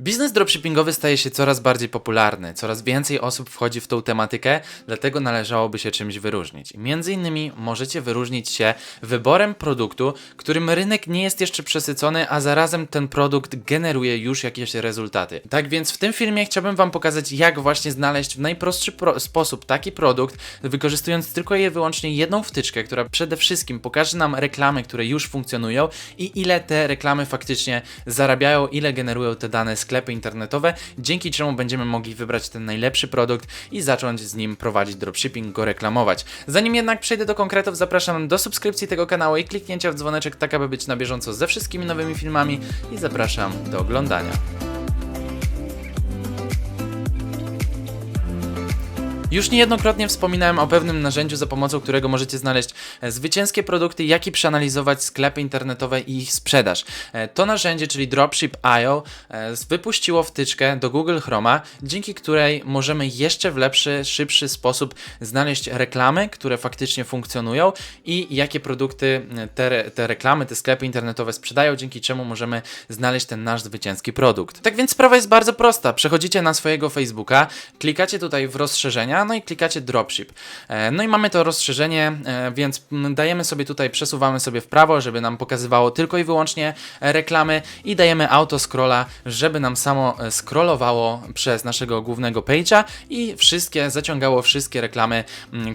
Biznes dropshippingowy staje się coraz bardziej popularny, coraz więcej osób wchodzi w tą tematykę, dlatego należałoby się czymś wyróżnić. Między innymi możecie wyróżnić się wyborem produktu, którym rynek nie jest jeszcze przesycony, a zarazem ten produkt generuje już jakieś rezultaty. Tak więc w tym filmie chciałbym Wam pokazać, jak właśnie znaleźć w najprostszy pro- sposób taki produkt, wykorzystując tylko i wyłącznie jedną wtyczkę, która przede wszystkim pokaże nam reklamy, które już funkcjonują i ile te reklamy faktycznie zarabiają, ile generują te dane sklepy internetowe, dzięki czemu będziemy mogli wybrać ten najlepszy produkt i zacząć z nim prowadzić dropshipping, go reklamować. Zanim jednak przejdę do konkretów, zapraszam do subskrypcji tego kanału i kliknięcia w dzwoneczek, tak aby być na bieżąco ze wszystkimi nowymi filmami i zapraszam do oglądania. Już niejednokrotnie wspominałem o pewnym narzędziu, za pomocą którego możecie znaleźć e, zwycięskie produkty, jak i przeanalizować sklepy internetowe i ich sprzedaż. E, To narzędzie, czyli Dropship.io, e, wypuściło wtyczkę do Google Chroma, dzięki której możemy jeszcze w lepszy, szybszy sposób znaleźć reklamy, które faktycznie funkcjonują i jakie produkty te, te reklamy, te sklepy internetowe sprzedają, dzięki czemu możemy znaleźć ten nasz zwycięski produkt. Tak więc sprawa jest bardzo prosta. Przechodzicie na swojego Facebooka, klikacie tutaj w rozszerzenia, no i klikacie Dropship. E, No i mamy to rozszerzenie, e, więc dajemy sobie tutaj, przesuwamy sobie w prawo, żeby nam pokazywało tylko i wyłącznie e, reklamy i dajemy auto scrolla, żeby nam samo scrollowało przez naszego głównego page'a i wszystkie, zaciągało wszystkie reklamy,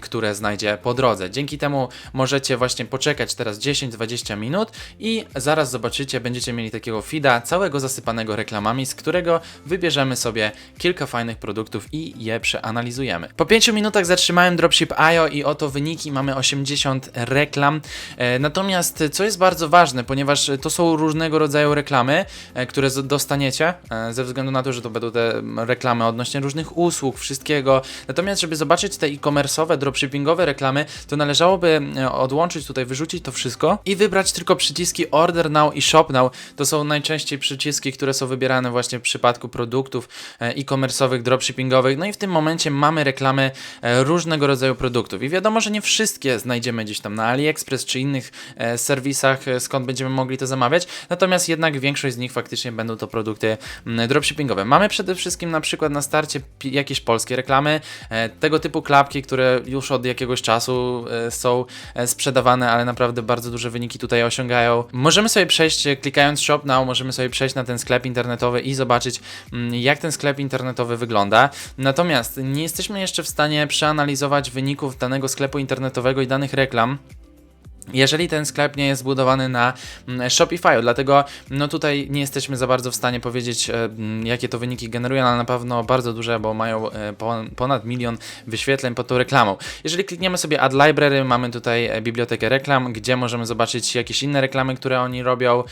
które znajdzie po drodze. Dzięki temu możecie właśnie poczekać teraz 10-20 minut i zaraz zobaczycie, będziecie mieli takiego feeda całego zasypanego reklamami, z którego wybierzemy sobie kilka fajnych produktów i je przeanalizujemy. Po 5 minutach zatrzymałem Dropship.io i oto wyniki, mamy 80 reklam. E, Natomiast co jest bardzo ważne, ponieważ to są różnego rodzaju reklamy, e, które dostaniecie, e, ze względu na to, że to będą te reklamy odnośnie różnych usług, wszystkiego. Natomiast, żeby zobaczyć te e-commerce'owe, dropshippingowe reklamy, to należałoby e, odłączyć tutaj, wyrzucić to wszystko i wybrać tylko przyciski Order Now i Shop Now. To są najczęściej przyciski, które są wybierane właśnie w przypadku produktów e, e-commerce'owych, dropshippingowych. No i w tym momencie mamy reklamy e, różnego rodzaju produktów. I wiadomo, że nie wszystkie znajdziemy gdzieś tam na AliExpress czy innych e, serwisach, e, skąd będziemy mogli to zamawiać. Natomiast jednak większość z nich faktycznie będą to produkty mm, dropshippingowe. Mamy przede wszystkim na przykład na starcie jakieś polskie reklamy, tego typu klapki, które już od jakiegoś czasu są sprzedawane, ale naprawdę bardzo duże wyniki tutaj osiągają. Możemy sobie przejść, klikając Shop Now, możemy sobie przejść na ten sklep internetowy i zobaczyć, mm, jak ten sklep internetowy wygląda. Natomiast nie jesteśmy jeszcze w stanie przeanalizować wyników danego sklepu internetowego i danych reklam. Jeżeli ten sklep nie jest zbudowany na mm, Shopify, dlatego no tutaj nie jesteśmy za bardzo w stanie powiedzieć, e, mm, jakie to wyniki generują, ale na pewno bardzo duże, bo mają e, pon- ponad milion wyświetleń pod tą reklamą. Jeżeli klikniemy sobie Add Library, mamy tutaj e, bibliotekę reklam, gdzie możemy zobaczyć jakieś inne reklamy, które oni robią.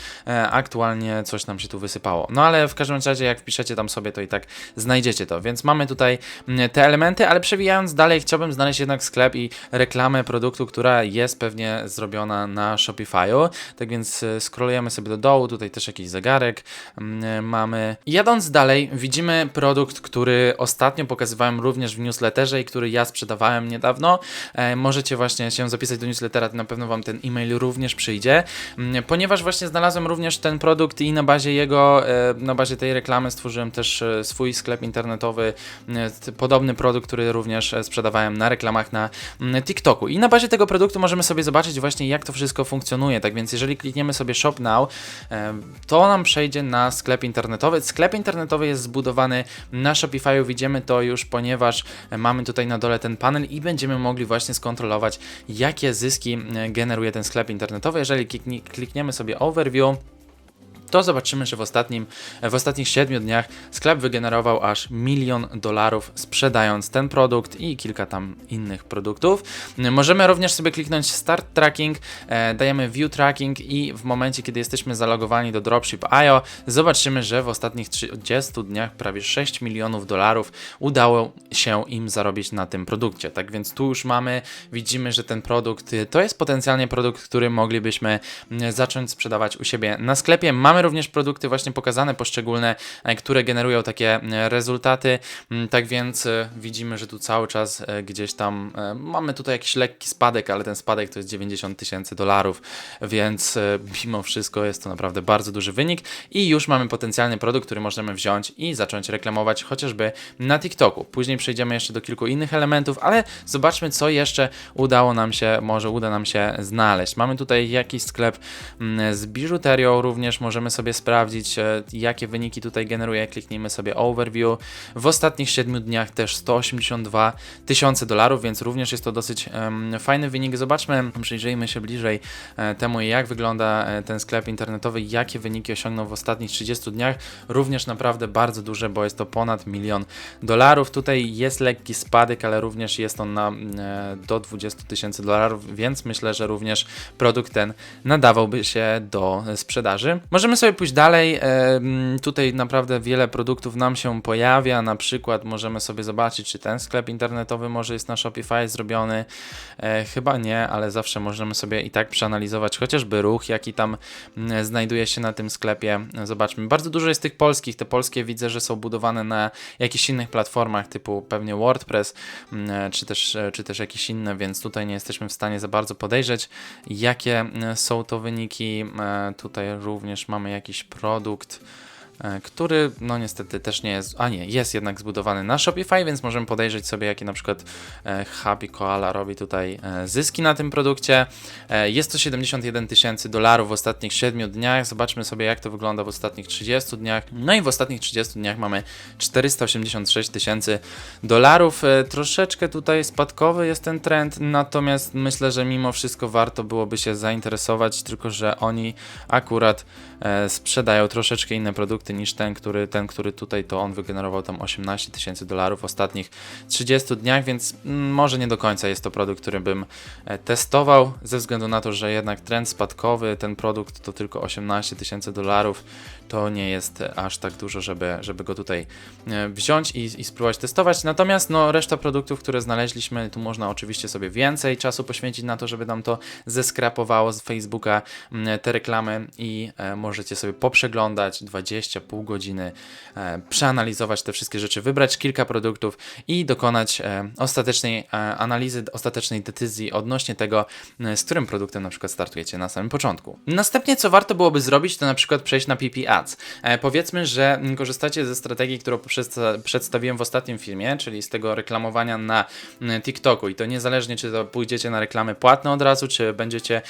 Aktualnie coś nam się tu wysypało. No ale w każdym razie, jak wpiszecie tam sobie, to i tak znajdziecie to. Więc mamy tutaj mm, te elementy, ale przewijając dalej, chciałbym znaleźć jednak sklep i reklamę produktu, która jest pewnie zrobiona na Shopify'u. Tak więc e, scrollujemy sobie do dołu, tutaj też jakiś zegarek mm, e, mamy. Jadąc dalej, widzimy produkt, który ostatnio pokazywałem również w newsletterze i który ja sprzedawałem niedawno. E, Możecie właśnie się zapisać do newslettera, to na pewno Wam ten e-mail również przyjdzie, Mm, ponieważ właśnie znalazłem również ten produkt i na bazie jego, na bazie tej reklamy stworzyłem też swój sklep internetowy, podobny produkt, który również sprzedawałem na reklamach na mm, TikToku. I na bazie tego produktu możemy sobie zobaczyć właśnie jak to wszystko funkcjonuje. Tak więc jeżeli klikniemy sobie Shop Now, to nam przejdzie na sklep internetowy. Sklep internetowy jest zbudowany na Shopify'u, widzimy to już, ponieważ e, mamy tutaj na dole ten panel i będziemy mogli właśnie skontrolować, jakie zyski e, generuje ten sklep internetowy. Jeżeli klikni, klikniemy sobie Overview, to zobaczymy, że w, ostatnim, w ostatnich 7 dniach sklep wygenerował aż milion dolarów sprzedając ten produkt i kilka tam innych produktów. Możemy również sobie kliknąć Start Tracking, e, dajemy View Tracking i w momencie, kiedy jesteśmy zalogowani do Dropship.io, zobaczymy, że w ostatnich 30 dniach prawie 6 milionów dolarów udało się im zarobić na tym produkcie. Tak więc tu już mamy, widzimy, że ten produkt to jest potencjalnie produkt, który moglibyśmy mm, zacząć sprzedawać u siebie na sklepie. Mamy również produkty właśnie pokazane poszczególne, e, które generują takie e, rezultaty. Mm, Tak więc e, widzimy, że tu cały czas gdzieś tam mamy tutaj jakiś lekki spadek, ale ten spadek to jest 90 tysięcy dolarów, więc mimo wszystko jest to naprawdę bardzo duży wynik i już mamy potencjalny produkt, który możemy wziąć i zacząć reklamować chociażby na TikToku. Później przejdziemy jeszcze do kilku innych elementów, ale zobaczmy, co jeszcze udało nam się, może uda nam się znaleźć. Mamy tutaj jakiś sklep mm, z biżuterią, również możemy sobie sprawdzić, e, jakie wyniki tutaj generuje. Kliknijmy sobie overview. W ostatnich 7 dniach też 182 tysiące dolarów, więc również jest to dosyć em, fajny wynik. Zobaczmy, przyjrzyjmy się bliżej e, temu, jak wygląda e, ten sklep internetowy, jakie wyniki osiągnął w ostatnich 30 dniach. Również naprawdę bardzo duże, bo jest to ponad milion dolarów. Tutaj jest lekki spadek, ale również jest on na do 20 tysięcy dolarów, więc myślę, że również produkt ten nadawałby się do sprzedaży. Możemy sobie pójść dalej. E, Tutaj naprawdę wiele produktów nam się pojawia. Na przykład możemy sobie zobaczyć, czy ten sklep internetowy może jest na Shopify zrobiony. E, Chyba nie, ale zawsze możemy sobie i tak przeanalizować chociażby ruch, jaki tam znajduje się na tym sklepie. Zobaczmy. Bardzo dużo jest tych polskich. Te polskie widzę, że są budowane na jakichś innych platformach, typu pewnie WordPress, mm, czy też, e, czy też jakieś inne, więc tutaj nie jesteśmy w stanie za bardzo podejrzeć, jakie są to wyniki. E, Tutaj również mamy jakiś produkt który no niestety też nie jest, a nie, jest jednak zbudowany na Shopify, więc możemy podejrzeć sobie, jakie na przykład e, Happy Koala robi tutaj e, zyski na tym produkcie. E, Jest to 71 tysięcy dolarów w ostatnich 7 dniach. Zobaczmy sobie, jak to wygląda w ostatnich 30 dniach. No i w ostatnich 30 dniach mamy 486 tysięcy dolarów. E, Troszeczkę tutaj spadkowy jest ten trend, natomiast myślę, że mimo wszystko warto byłoby się zainteresować, tylko że oni akurat e, sprzedają troszeczkę inne produkty niż ten, który, ten, który tutaj to on wygenerował tam 18 tysięcy dolarów w ostatnich 30 dniach, więc mm, może nie do końca jest to produkt, który bym e, testował, ze względu na to, że jednak trend spadkowy, ten produkt to tylko 18 tysięcy dolarów, to nie jest e, aż tak dużo, żeby, żeby go tutaj e, wziąć i, i spróbować testować. Natomiast no, reszta produktów, które znaleźliśmy, tu można oczywiście sobie więcej czasu poświęcić na to, żeby nam to zeskrapowało z Facebooka mm, te reklamy i możecie sobie poprzeglądać 20, pół godziny, e, przeanalizować te wszystkie rzeczy, wybrać kilka produktów i dokonać e, ostatecznej e, analizy, ostatecznej decyzji odnośnie tego, z którym produktem na przykład startujecie na samym początku. Następnie, co warto byłoby zrobić, to na przykład przejść na PP Ads. Powiedzmy, że korzystacie ze strategii, którą przedsta- przedstawiłem w ostatnim filmie, czyli z tego reklamowania na TikToku i to niezależnie, czy to pójdziecie na reklamy płatne od razu, czy będziecie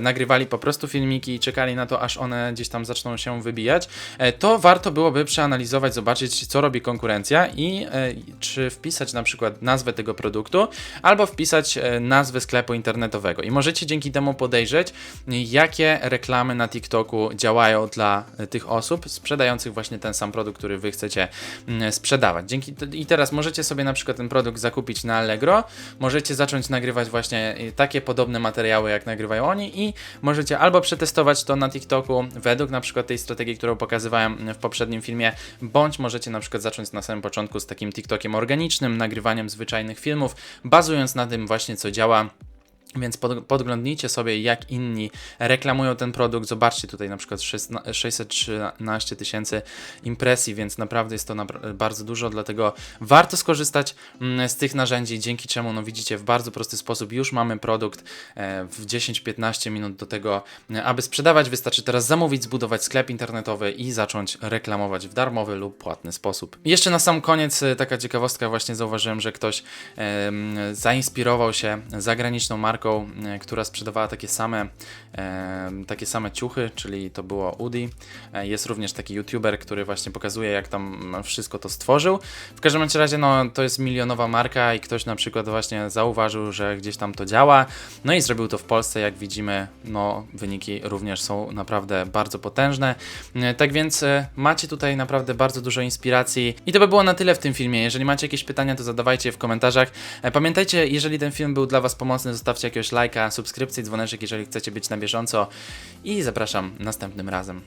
nagrywali po prostu filmiki i czekali na to, aż one gdzieś tam zaczną się wybijać, e, to warto byłoby przeanalizować, zobaczyć, co robi konkurencja i e, czy wpisać na przykład nazwę tego produktu, albo wpisać e, nazwę sklepu internetowego. I możecie dzięki temu podejrzeć, jakie reklamy na TikToku działają dla e, tych osób sprzedających właśnie ten sam produkt, który wy chcecie mm, sprzedawać. Dzięki I teraz możecie sobie na przykład ten produkt zakupić na Allegro, możecie zacząć nagrywać właśnie takie podobne materiały, jak nagrywają oni i możecie albo przetestować to na TikToku według na przykład tej strategii, którą pokazywałem w poprzednim filmie, bądź możecie na przykład zacząć na samym początku z takim TikTokiem organicznym, nagrywaniem zwyczajnych filmów, bazując na tym właśnie, co działa więc pod, podglądnijcie sobie, jak inni reklamują ten produkt. Zobaczcie tutaj na przykład 16 613 tysięcy impresji, więc naprawdę jest to bardzo dużo, dlatego warto skorzystać mm, z tych narzędzi, dzięki czemu, no widzicie, w bardzo prosty sposób już mamy produkt e, w 10-15 minut do tego, e, aby sprzedawać. Wystarczy teraz zamówić, zbudować sklep internetowy i zacząć reklamować w darmowy lub płatny sposób. Jeszcze na sam koniec e, taka ciekawostka, właśnie zauważyłem, że ktoś zainspirował się zagraniczną marką, e, która sprzedawała takie same, takie same ciuchy, czyli to było Udi. E, Jest również taki youtuber, który właśnie pokazuje, jak tam wszystko to stworzył. W każdym razie, no to jest milionowa marka i ktoś na przykład właśnie zauważył, że gdzieś tam to działa. No i zrobił to w Polsce, jak widzimy, no wyniki również są naprawdę bardzo potężne. E, Tak więc macie tutaj naprawdę bardzo dużo inspiracji. I to by było na tyle w tym filmie. Jeżeli macie jakieś pytania, to zadawajcie je w komentarzach. Pamiętajcie, jeżeli ten film był dla Was pomocny, zostawcie jakiegoś lajka, subskrypcję, dzwoneczek, jeżeli chcecie być na bieżąco. I zapraszam następnym razem.